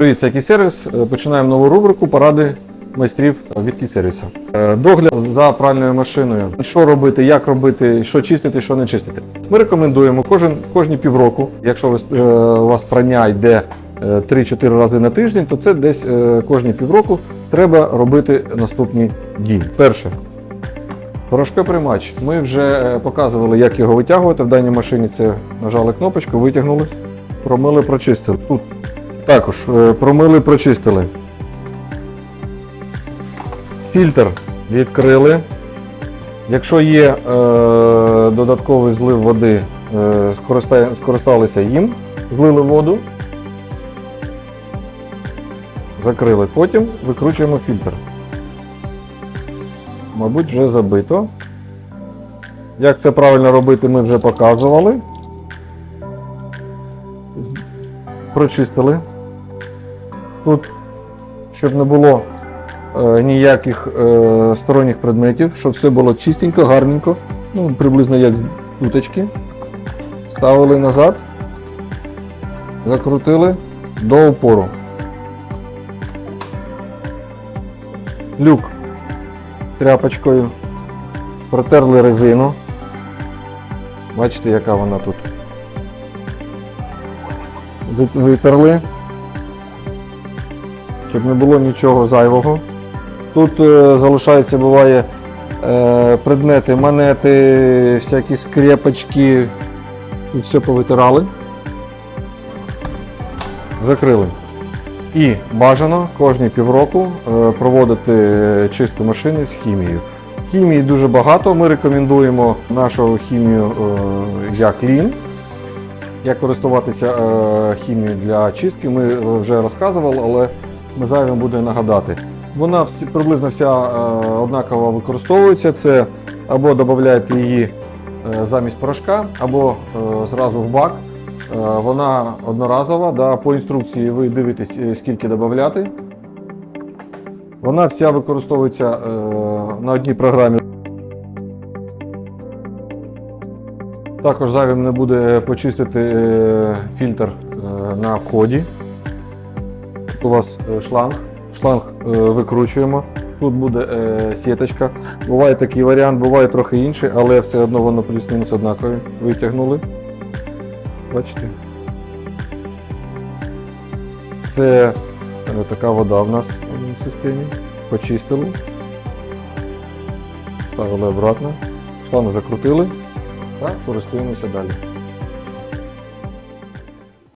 Привіт, це сервіс. Починаємо нову рубрику поради майстрів від сервіса. Догляд за пральною машиною. Що робити, як робити, що чистити, що не чистити. Ми рекомендуємо кожен кожні півроку, якщо ви, е, у вас прання йде е, 3-4 рази на тиждень, то це десь е, кожні півроку треба робити наступні дії. Перше. Порошкоприймач. Ми вже е, показували, як його витягувати. В даній машині це нажали кнопочку, витягнули, промили, прочистили. Тут також е, промили, прочистили. Фільтр відкрили. Якщо є е, додатковий злив води, е, скориста- скористалися їм, злили воду, закрили. Потім викручуємо фільтр. Мабуть, вже забито. Як це правильно робити, ми вже показували. Прочистили. Тут, щоб не було е, ніяких е, сторонніх предметів, щоб все було чистенько, гарненько, ну, приблизно як з дуточки. Ставили назад, закрутили до упору. Люк тряпочкою, протерли резину. Бачите, яка вона тут. Витерли, щоб не було нічого зайвого. Тут е, залишаються, буває, е, предмети, монети, всякі скрепочки. І все повитирали. Закрили. І бажано кожні півроку е, проводити чистку машини з хімією. Хімії дуже багато. Ми рекомендуємо нашу хімію як лін. Як користуватися хімією для чистки, ми вже розказували, але зайвим буде нагадати. Вона всі, приблизно вся е, однаково використовується. Це або додаєте її е, замість порошка, або е, зразу в бак. Е, Вона одноразова, да, по інструкції ви дивитесь, е, скільки додати. Вона вся використовується е, на одній програмі. Також зайвим не буде почистити е, фільтр е, на вході. У вас е, шланг. Шланг е, викручуємо. Тут буде е, сіточка. Буває такий варіант, буває трохи інший, але все одно воно плюс-мінус однакове. Витягнули. Бачите? Це така вода в нас в системі. Почистили. Ставили обратно. Шланг закрутили та користуємося далі.